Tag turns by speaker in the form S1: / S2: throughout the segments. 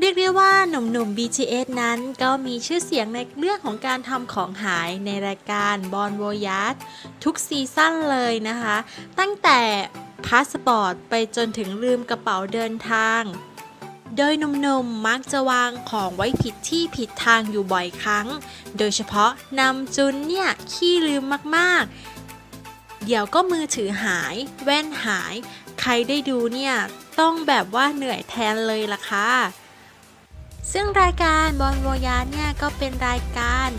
S1: เรียกได้ว่าหนุ่มๆ BTS นั้นก็มีชื่อเสียงในเรื่องของการทำของหายในรายการบอลโวยา e ทุกซีซั่นเลยนะคะ ตั้งแต่พาสปอร์ตไปจนถึงลืมกระเป๋าเดินทาง โดยหนุ่มๆ มักจะวางของไว้ผิดที่ผิดทางอยู่บ่อยครั้ง โดยเฉพาะนำจุนเนี่ย ขี้ลืมมากๆ เดี๋ยวก็มือถือหาย แว่นหาย ใครได้ดูเนี่ย ต้องแบบว่าเหนื่อยแทนเลยล่ะค่ะ ซึ่งรายการบอลโวยาเนี่ยก็เป็นรายการ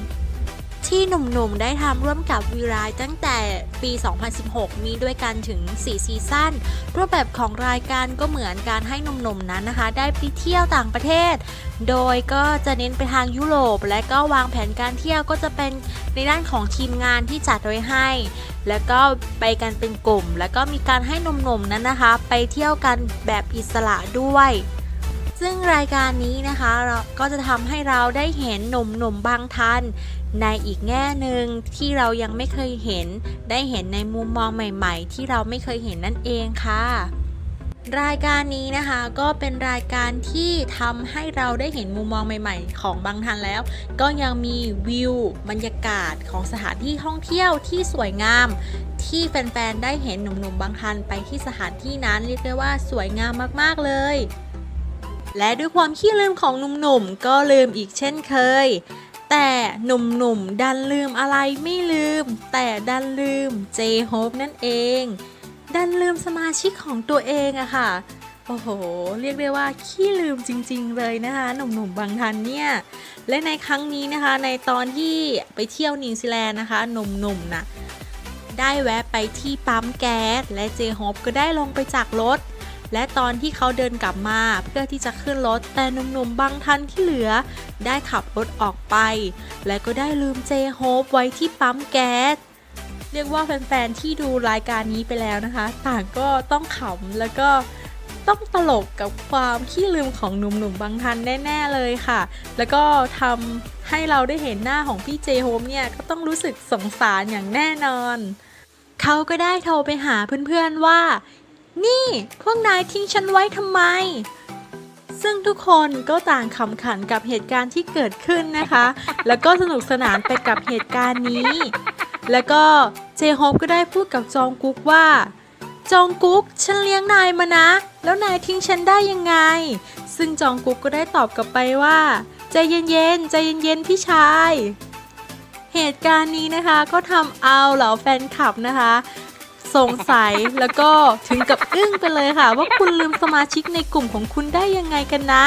S1: ที่หนุ่มๆ ได้ทำร่วมกับวีรายตั้งแต่ปี 2016 มีด้วยกันถึง 4 ซีซั่น รูปแบบของรายการก็เหมือนการให้หนุ่มๆ นั้นนะคะ ได้ไปเที่ยวต่างประเทศ โดยก็จะเน้นไปทางยุโรป และก็วางแผนการเที่ยวก็จะเป็นในด้านของทีมงานที่จัดไว้ให้ แล้วก็ไปกันเป็นกลุ่ม แล้วก็มีการให้หนุ่มๆ นั้นนะคะ ไปเที่ยวกันแบบอิสระด้วย ซึ่งรายการนี้นะคะเราก็จะทำให้เราได้เห็นหนุ่มๆบางท่านในอีกแง่หนึ่งที่เรายังไม่เคยเห็น ได้เห็นในมุมมองใหม่ๆ ที่เราไม่เคยเห็นนั่นเองค่ะรายการนี้นะคะก็เป็นรายการที่ทำให้เราได้เห็นมุมมองใหม่ ๆ ของบางทันแล้ว ก็ยังมีวิวบรรยากาศของสถานที่ท่องเที่ยวที่สวยงาม ที่แฟน ๆ ได้เห็นหนุ่มๆบางทันไปที่สถานที่นั้นเรียกได้ว่าสวยงามมากๆเลย และด้วยความขี้ลืมของหนุ่มๆ ก็ลืมอีกเช่นเคย แต่หนุ่มๆ ดันลืมอะไรไม่ลืม แต่ดันลืม J Hope นั่นเอง ดันลืมสมาชิกของตัวเองอะค่ะ โอ้โห เรียกได้ว่าขี้ลืมจริงๆ เลยนะคะ หนุ่มๆ บางทันเนี่ย และในครั้งนี้นะคะ ในตอนที่ไปเที่ยวนิวซีแลนด์นะคะ หนุ่มๆน่ะได้แวะไปที่ปั๊มแก๊สและเจฮอปก็ได้ลงไปจากรถ และตอนที่เขาเดินกลับมาเพื่อที่จะขึ้นรถแต่หนุ่มๆบางทันที่เหลือ ได้ขับรถออกไป และก็ได้ลืมเจโฮปไว้ที่ปั๊มแก๊สเรียกว่าแฟนๆที่ดูรายการนี้ไปแล้วนะคะ ต่างก็ต้องขำแล้วก็ต้องตลกกับความขี้ลืมของหนุ่มๆบางทันแน่ๆเลยค่ะ แล้วก็ทำให้เราได้เห็นหน้าของพี่เจโฮมเนี่ยก็ต้องรู้สึกสงสารอย่างแน่นอน เขาก็ได้โทรไปหาเพื่อนๆว่า นี่พวกนายทิ้งฉันไว้ทำไม ซึ่งทุกคนก็ต่างขำขันกับเหตุการณ์ที่เกิดขึ้นนะคะ แล้วก็สนุกสนานไปกับเหตุการณ์นี้ แล้วก็เจโฮปก็ได้พูดกับจองกุ๊กว่า จองกุ๊กฉันเลี้ยงนายมานะ แล้วนายทิ้งฉันได้ยังไง ซึ่งจองกุ๊กก็ได้ตอบกลับไปว่า ใจเย็นๆใจเย็นๆพี่ชาย เหตุการณ์นี้นะคะก็ทำเอาเหล่าแฟนคลับนะคะ สงสัยแล้วก็ถึงกับอึ้งไปเลยค่ะ ว่าคุณลืมสมาชิกในกลุ่มของคุณได้ยังไงกันนะ